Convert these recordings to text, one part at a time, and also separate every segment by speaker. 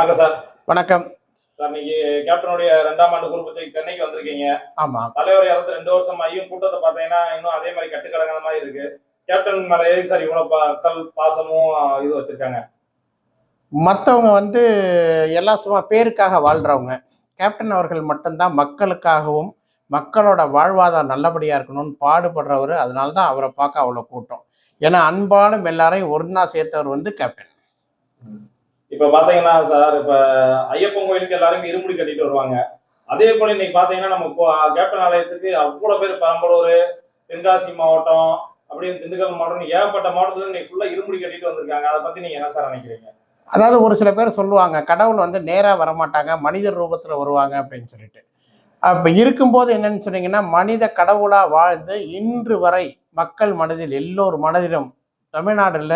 Speaker 1: வணக்கம்
Speaker 2: சார். நீங்க கேப்டனுடைய ரெண்டாம் ஆண்டு குரூப்பத்துக்கு சென்னைக்கு வந்திருக்கீங்க.
Speaker 1: ஆமா.
Speaker 2: தலைவர் இறந்து ரெண்டு வருஷம் ஆகியும் கூட்டத்தை பார்த்தீங்கன்னா இன்னும் அதே மாதிரி கட்டுக்கடங்காத மாதிரி இருக்கு. கேப்டன் மேல எதுக்கு சார் இவ்வளவு மக்கள் பாசமும் இது வச்சிருக்காங்க.
Speaker 1: மற்றவங்க வந்து எல்லாம் சும்மா பேருக்காக வாழ்றவங்க. கேப்டன் அவர்கள் மட்டும்தான் மக்களுக்காகவும் மக்களோட வாழ்வாதாரம் நல்லபடியா இருக்கணும்னு பாடுபடுறவர். அதனால தான் அவரை பார்க்க அவ்வளோ கூட்டம். ஏன்னா அன்பாலும் எல்லாரையும் ஒன்றா சேர்த்தவர் வந்து கேப்டன்.
Speaker 2: இப்ப பாத்தீங்கன்னா சார் இப்ப ஐயப்பன் கோயிலுக்கு எல்லாருமே இருமுடி கட்டிட்டு வருவாங்க. அதே போல இன்னைக்கு பாத்தீங்கன்னா நம்ம கேப்டன் ஆலயத்துக்கு அவ்வளவு பேர் பெரம்பலூர் தென்காசி மாவட்டம் அப்படின்னு திண்டுக்கல் மாவட்டம் ஏகப்பட்ட மாவட்டத்துல இன்னைக்கு ஃபுல்லா இருமுடி கட்டிட்டு வந்திருக்காங்க. அதை பத்தி நீங்க என்ன சார் நினைக்கிறீங்க?
Speaker 1: அதாவது ஒரு சில பேர் சொல்லுவாங்க கடவுள் வந்து நேராக வரமாட்டாங்க மனிதர் ரூபத்தில் வருவாங்க அப்படின்னு சொல்லிட்டு. அப்போ இருக்கும்போது என்னன்னு சொன்னீங்கன்னா மனித கடவுளாக வாழ்ந்து இன்று வரை மக்கள் மனதில் எல்லோர் மனதிலும் தமிழ்நாடுல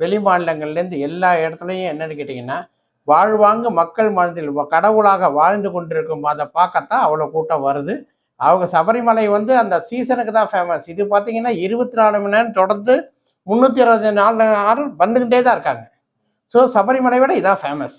Speaker 1: வெளி மாநிலங்கள்லேருந்து எல்லா இடத்துலையும் என்னன்னு கேட்டிங்கன்னா வாழ்வாங்க மக்கள் மனதில் கடவுளாக வாழ்ந்து கொண்டிருக்கும் அதை பார்க்கத்தான் அவ்வளோ கூட்டம் வருது. அவங்க சபரிமலை வந்து அந்த சீசனுக்கு தான் ஃபேமஸ் இது பார்த்தீங்கன்னா இருபத்தி நாலு மணி நேரம் தொடர்ந்து முந்நூற்றி அறுபது நாலு நாள் வந்துக்கிட்டே தான் இருக்காங்க. ஸோ சபரிமலை விட இதான் ஃபேமஸ்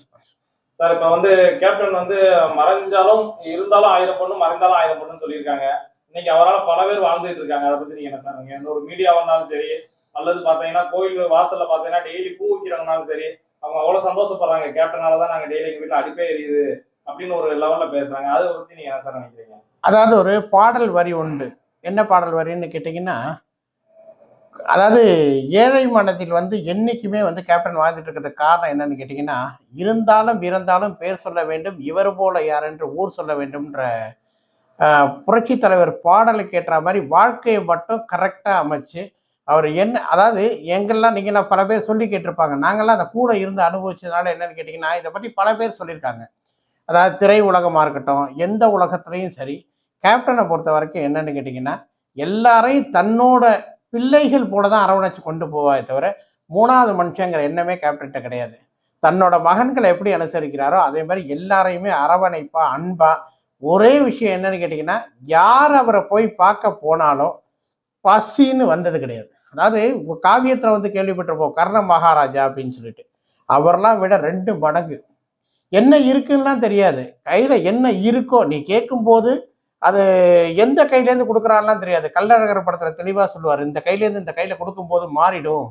Speaker 2: சார் இப்போ வந்து கேப்டன் வந்து மறைஞ்சாலும் இருந்தாலும் ஆயிரம் பொண்ணு மறைந்தாலும் ஆயிரம் பொண்ணுன்னு சொல்லியிருக்காங்க. இன்னைக்கு அவரால் பல பேர் வாழ்ந்துட்டு இருக்காங்க. அதை பற்றி நீங்கள் என்ன சார் நீங்கள் ஒரு மீடியா வந்தாலும் சரி அல்லது பாத்தீங்கன்னா கோயில் வாசல்ல பாத்தீங்கன்னா டெய்லி பூ வைக்கிறாங்கனாலும் சரி அவங்க அவ்வளவு சந்தோஷப்படுறாங்க. கேப்டனால தான் நாங்க டெய்லி எங்க வீட்டுல அடிப்பே எரியுது அப்படின்னு ஒரு லெவல்ல பேசுறாங்க. அதை பத்தி நீங்க என்ன சார் நினைக்கிறீங்க?
Speaker 1: அதாவது ஒரு பாடல் வரி உண்டு. என்ன பாடல் வரின்னு கேட்டிங்கன்னா அதாவது ஏழை மனதில் வந்து என்னைக்குமே வந்து கேப்டன் வாழ்ந்துட்டு இருக்கிற காரணம் என்னன்னு கேட்டிங்கன்னா இருந்தாலும் இருந்தாலும் பேர் சொல்ல வேண்டும் இவர் போல யார் என்று ஊர் சொல்ல வேண்டும்ன்ற புரட்சி தலைவர் பாடலுக்கு ஏற்ற மாதிரி வாழ்க்கையை மட்டும் கரெக்டாக அமைச்சு அவர் என்ன அதாவது எங்கெல்லாம் நீங்களாம் பல பேர் சொல்லி கேட்டிருப்பாங்க நாங்கள்லாம் அந்த கூட இருந்து அனுபவிச்சதுனால என்னன்னு கேட்டிங்கன்னா இதை பற்றி பல பேர் சொல்லியிருக்காங்க. அதாவது திரை உலகமாக இருக்கட்டும் எந்த உலகத்துலேயும் சரி கேப்டனை பொறுத்த வரைக்கும் என்னன்னு கேட்டிங்கன்னா எல்லாரையும் தன்னோட பிள்ளைகள் போல தான் அரவணைச்சு கொண்டு போவாய் தவிர மூணாவது மனுஷங்கிற எண்ணமே கேப்டன்கிட்ட கிடையாது. தன்னோட மகன்களை எப்படி அனுசரிக்கிறாரோ அதே மாதிரி எல்லாரையுமே அரவணைப்பா அன்பா ஒரே விஷயம் என்னன்னு கேட்டிங்கன்னா யார் அவரை போய் பார்க்க போனாலும் பசின்னு வந்தது கிடையாது. அதாவது காவியத்தில் வந்து கேள்விப்பட்டிருப்போம் கர்ண மகாராஜா அப்படின்னு சொல்லிட்டு. அவரெல்லாம் விட ரெண்டு மடங்கு. என்ன இருக்குன்னா தெரியாது. கையில் என்ன இருக்கோ நீ கேட்கும்போது அது எந்த கையிலேருந்து கொடுக்குறான்லாம் தெரியாது. கல்லழகர் படத்தில் தெளிவாக சொல்லுவார் இந்த கையிலேருந்து இந்த கையில் கொடுக்கும்போது மாறிடும்.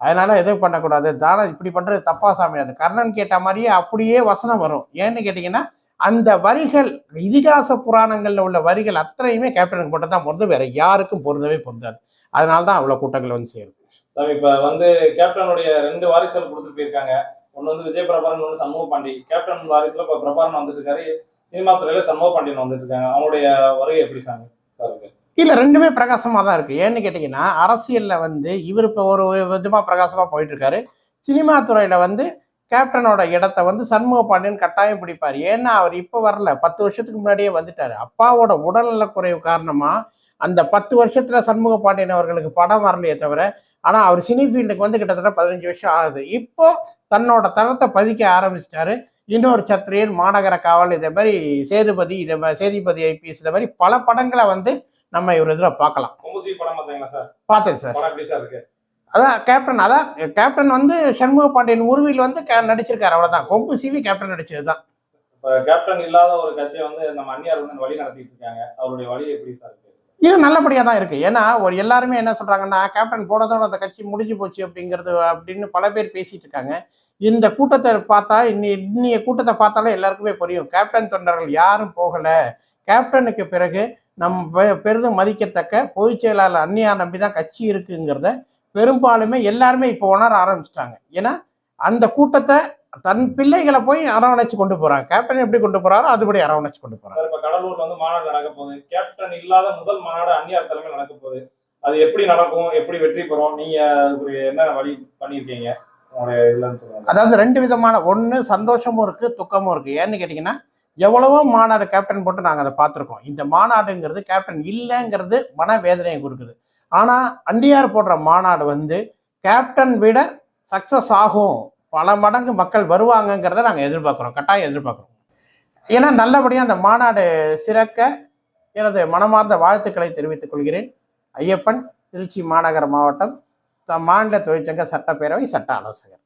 Speaker 1: அதனால எதுவும் பண்ணக்கூடாது. தானம் இப்படி பண்ணுறது தப்பா சாமி. அது கர்ணன் கேட்ட மாதிரியே அப்படியே வசனம் வரும். ஏன்னு கேட்டிங்கன்னா அந்த வரிகள் இதிகாச புராணங்களில் உள்ள வரிகள் அத்தனையுமே கேப்டனுக்கு மட்டும் தான் பொருந்தும். வேற யாருக்கும் பொருந்தவே பொருந்தாது. அதனால தான் அவ்வளோ கூட்டங்கள் வந்து சேருது.
Speaker 2: சார் இப்ப வந்து கேப்டனுடைய ரெண்டு வாரிசுகள் கொடுத்துட்டு போயிருக்காங்க. ஒன்னு வந்து விஜய் பிரபாரன் ஒன்று சண்முக பாண்டி. கேப்டன் வாரிசுல இப்ப பிரபாரன் வந்துட்டு இருக்காரு. சினிமா துறையில சண்முக பாண்டியன் வந்துட்டு இருக்காங்க. அவங்களுடைய வருகை எப்படி சாமி? சார் இருக்கு
Speaker 1: இல்லை ரெண்டுமே பிரகாசமாக தான் இருக்குது ஏன்னு கேட்டிங்கன்னா அரசியலில் வந்து இவர் இப்போ ஒரு விதமாக பிரகாசமாக போயிட்டு இருக்காரு சினிமா துறையில் வந்து கேப்டனோட இடத்த வந்து சண்முக பாண்டியன் கட்டாயம் பிடிப்பார். ஏன்னா அவர் இப்போ வரல. பத்து வருஷத்துக்கு முன்னாடியே வந்துட்டார். அப்பாவோட உடல்நல குறைவு காரணமாக அந்த பத்து வருஷத்துல சண்முக பாண்டியன் அவர்களுக்கு படம் வரலையே தவிர ஆனால் அவர் சினி ஃபீல்டுக்கு வந்து கிட்டத்தட்ட பதினஞ்சு வருஷம் ஆகுது. இப்போ தன்னோட தளத்தை பதிக்க ஆரம்பிச்சிட்டாரு. இன்னொரு சத்திரியன் மாநகர காவல் இதே மாதிரி சேதுபதி இதே மாதிரி சேதிபதி ஐபிஎஸ் இதே மாதிரி பல படங்களை வந்து நம்ம இவர் இதில் பார்க்கலாம். பார்த்தேன் சார். அதான் கேப்டன் அதான் கேப்டன் வந்து சண்முக பாண்டியன் உருவில் வந்து நடிச்சிருக்காரு. அவ்வளவுதான். கொம்பு சிவி கேப்டன் நடிச்சது தான்
Speaker 2: கேப்டன் இல்லாத ஒரு கட்சியை வந்து நம்ம அந்நியார் வந்து வழி நடத்திட்டு இருக்காங்க. அவருடைய வழி எப்படி சார்
Speaker 1: இது நல்லபடியாக தான் இருக்குது ஏன்னா ஒரு எல்லாருமே என்ன சொல்கிறாங்கன்னா கேப்டன் போனதோட அந்த கட்சி முடிஞ்சு போச்சு அப்படிங்கிறது அப்படின்னு பல பேர் பேசிகிட்டு இருக்காங்க. இந்த கூட்டத்தை பார்த்தா இன்னி இன்னைய கூட்டத்தை பார்த்தாலே எல்லாருக்குமே புரியும். கேப்டன் தொண்டர்கள் யாரும் போகலை. கேப்டனுக்கு பிறகு நம் பெ- பெரிதும் மதிக்கத்தக்க பொதுச் செயலாளர் அந்நியார் நம்பி தான் கட்சி இருக்குங்கிறத பெரும்பாலுமே எல்லாருமே இப்போ உணர ஆரம்பிச்சிட்டாங்க. ஏன்னா அந்த கூட்டத்தை தன் பிள்ளைகளை போய் அரவணைச்சு கொண்டு போறாங்க. கேப்டன் எப்படி கொண்டு போறாரோ அதுபடி அரவணைச்சு கொண்டு போறாங்க.
Speaker 2: இப்ப கடலூர்ல வந்து மாநாடு நடக்க போகுது. கேப்டன் இல்லாத முதல் மாநாடு அந்நியார் தலைமையில் நடக்க போகுது. அது எப்படி நடக்கும் எப்படி வெற்றி பெறும்? நீங்க அதுக்கு என்ன வழி பண்ணியிருக்கீங்க?
Speaker 1: அதாவது ரெண்டு விதமான ஒன்று சந்தோஷமும் இருக்கு துக்கமும் இருக்கு. ஏன்னு கேட்டிங்கன்னா எவ்வளவோ மாநாடு கேப்டன் போட்டு நாங்கள் அதை பார்த்துருக்கோம். இந்த மாநாடுங்கிறது கேப்டன் இல்லைங்கிறது மனவேதனையை கொடுக்குது. ஆனால் அண்டியார் போடுற மாநாடு வந்து கேப்டன் விட சக்ஸஸ் ஆகும். பல மடங்கு மக்கள் வருவாங்கங்கிறத நாங்கள் எதிர்பார்க்குறோம் கட்டாயம் எதிர்பார்க்குறோம். ஏன்னா நல்லபடியாக அந்த மாநாடு சிறக்க எனது மனமார்ந்த வாழ்த்துக்களை தெரிவித்துக் கொள்கிறேன். ஐயப்பன் திருச்சி மாநகர மாவட்டம் த- மாநில தொழிற்சங்க சட்டப்பேரவை சட்ட ஆலோசகர்.